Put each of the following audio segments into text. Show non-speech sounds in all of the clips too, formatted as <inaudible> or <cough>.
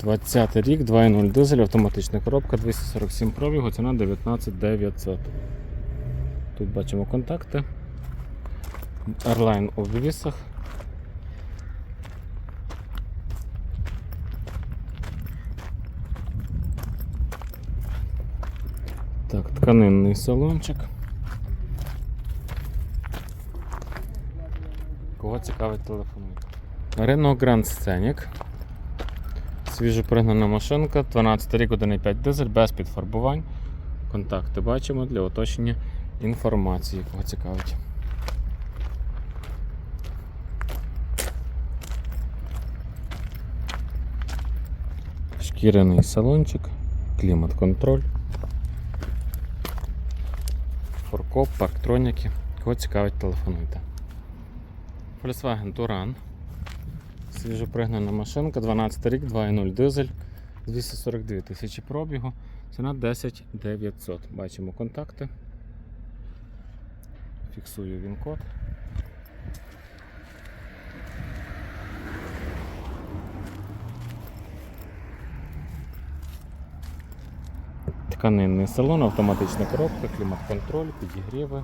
20 рік, 2.0 дизель, автоматична коробка, 247 пробігу, ціна 19 900. Тут бачимо контакти. Airline у обвісах. Так, тканинний салончик. Кого цікавить телефонуйте. Renault Grand Scenic. Свіжо пригнана машинка, 12 рік 1,5 дизель без підфарбувань. Контакти бачимо для оточення інформації, кого цікавить. Шкіряний салончик, клімат-контроль, форкоп, парктроніки. Кого цікавить, телефонуйте. Volkswagen Touran. Свіжопригнана машинка, 12 рік, 2.0 дизель, 242 тисячі пробігу, ціна 10 900. Бачимо контакти. Фіксую він код. Тканинний салон, автоматична коробка, клімат-контроль, підігріви.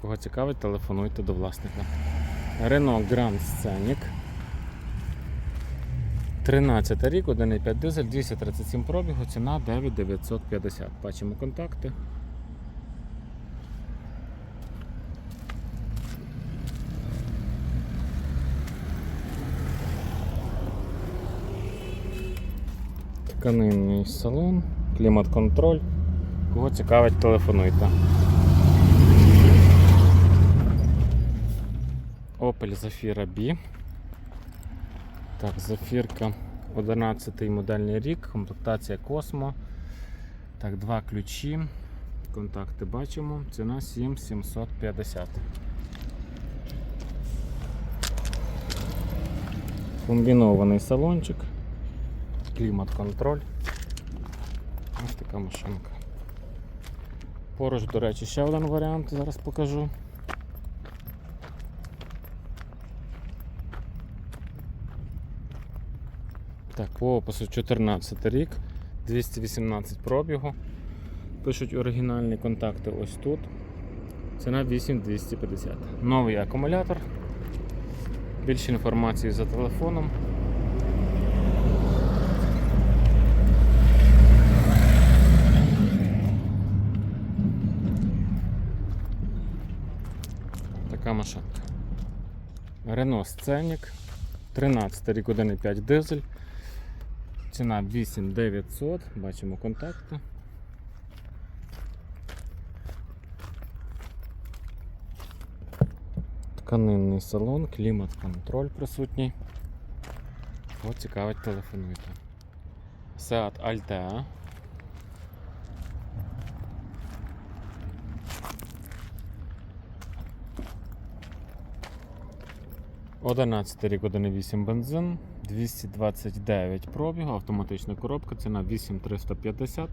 Кого цікавить, телефонуйте до власника. Renault Grand Scenic. 13 рік, 1,5 дизель, 237 пробігу, ціна 9950. Бачимо контакти. Тканинний салон, клімат-контроль. Кого цікавить, телефонуйте. Opel Zafira B. Так, Зафірка 11 модельний рік, комплектація Cosmo. Так, два ключі. Контакти бачимо. Ціна 7750. Комбінований салончик. Клімат-контроль. Ось така машинка. Поруч, до речі, ще один варіант, зараз покажу. Так, по опису 14 рік, 218 пробігу. Пишуть оригінальні контакти ось тут. Ціна 8250. Новий акумулятор. Більше інформації за телефоном. Така машинка. Renault Scenic. 13 рік 1,5 дизель. Ціна 8900, бачимо контакти. Тканинний салон, клімат-контроль присутній. Кого цікавить, телефонуйте. Seat Altea. Одинадцятий рік 1,8 бензин, 229 пробігу, автоматична коробка, ціна 8350,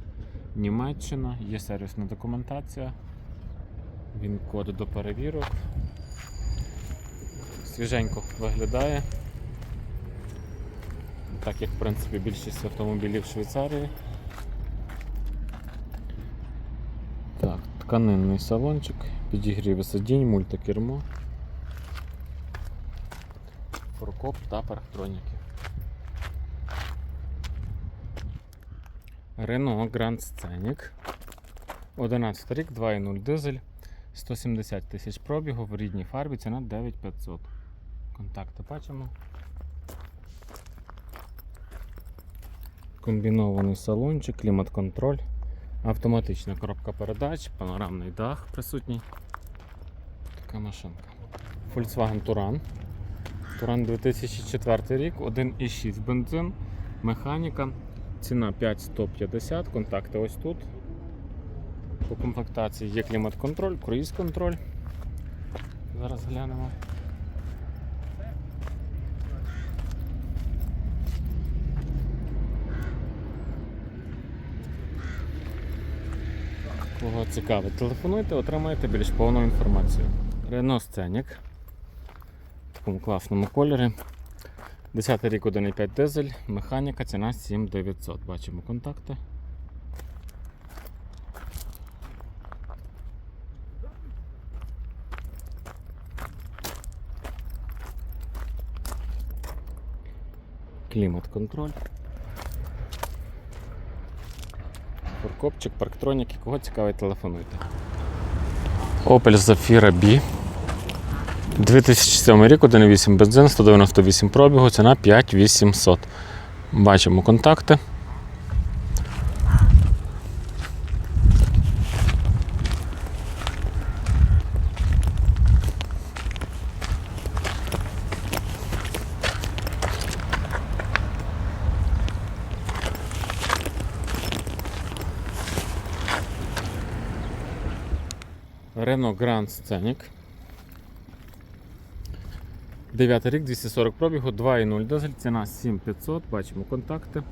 Німеччина, є сервісна документація, він код до перевірок. Свіженько виглядає. Так як в принципі більшість автомобілів в Швейцарії. Так, тканинний салончик, підігрів сидінь, мультикермо. фуркоп та парктроніки. Renault Grand Scenic. 11 рік, 2.0 дизель, 170 тисяч пробігу в рідній фарбі, ціна 9500. Контакти бачимо. Комбінований салончик, клімат-контроль, автоматична коробка передач, панорамний дах присутній. Така машинка. Volkswagen Touran. Туран 2004 рік, 1,6 бензин, механіка, ціна 5150, контакти ось тут. По комплектації є клімат-контроль, круїз-контроль. Зараз глянемо. Кого цікавить, телефонуйте, отримаєте більш повну інформацію. Renault Scenic в такому класному кольорі. 10 рік 1,5 дизель, механіка, ціна 7900. Бачимо контакти. Клімат-контроль. Форкопчик, парктроніки. Кого цікавить, телефонуйте. Opel Zafira B. 2007 рік, 1,8 бензин, 198 пробігу, ціна 5800. Бачимо контакти. Renault Grand Scenic. 9 рік, 240 пробігу, 2,0 дизель, ціна 7500, бачимо контакти.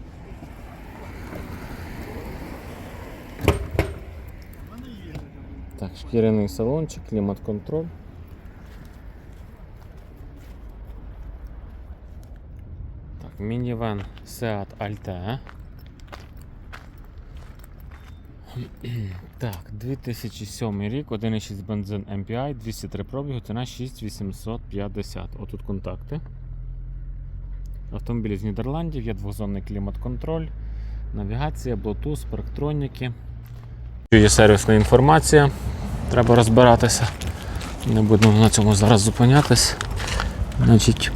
Так, шкіряний салончик, клімат-контроль. Так, мінівен Seat Altea. <clears throat> Так, 2007 рік, 1,6 бензин MPI, 203 пробігу, ціна 6850. Отут контакти. Автомобіль з Нідерландів, є двохзонний клімат-контроль, навігація, Bluetooth, парктроніки. Є сервісна інформація, треба розбиратися. Не будемо на цьому зараз зупинятись. Значить,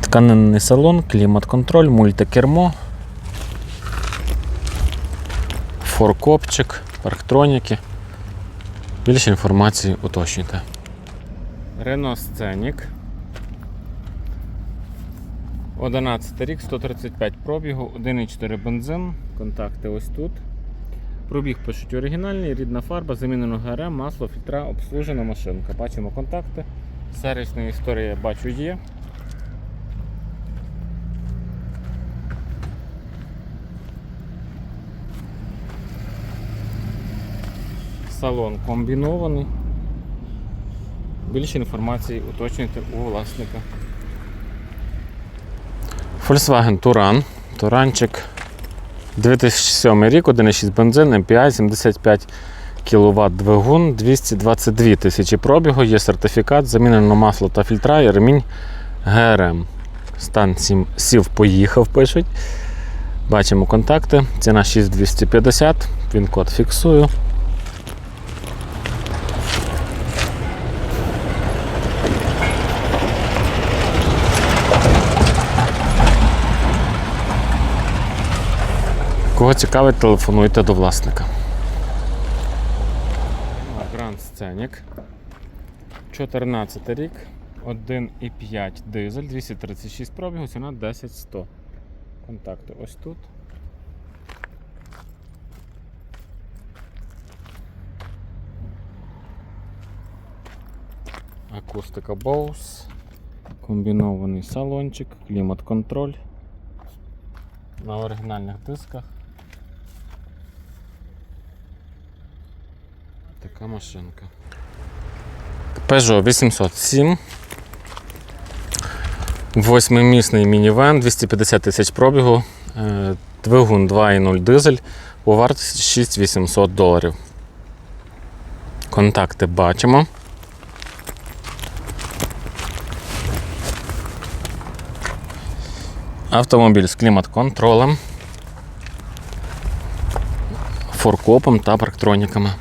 тканинний салон, клімат-контроль, мультикермо. Форкопчик, парктроніки. Більше інформації уточнюйте. Renault Scenic. 11 рік, 135 пробігу, 1,4 бензин. Контакти ось тут. Пробіг пишуть оригінальний, рідна фарба, замінено ГРМ, масло, фільтра, обслужена машинка. Бачимо контакти. Сервісна історія бачу є. Салон комбінований. Більше інформації уточнюйте у власника. Volkswagen Touran. Туранчик 2007 рік, 1,6 бензин, MPI, 75 кВт двигун, 222 тисячі пробігу, є сертифікат, замінено масло та фільтра і ремінь ГРМ. Стан сів, поїхав, пишуть. Бачимо контакти. Ціна 6250, він код фіксую. Кого цікавить, телефонуйте до власника. Grand Scenic. 14 рік, 1,5 дизель, 236 пробігу, ціна 10100. Контакти ось тут. Акустика Bose. Комбінований салончик, клімат-контроль. На оригінальних дисках. Така машинка. Peugeot 807. Восьмимісний мінівен, 250 тисяч пробігу, е, двигун 2,0 дизель, по вартості 6800 доларів. Контакти бачимо. Автомобіль з клімат-контролем. форкопом та парктроніками.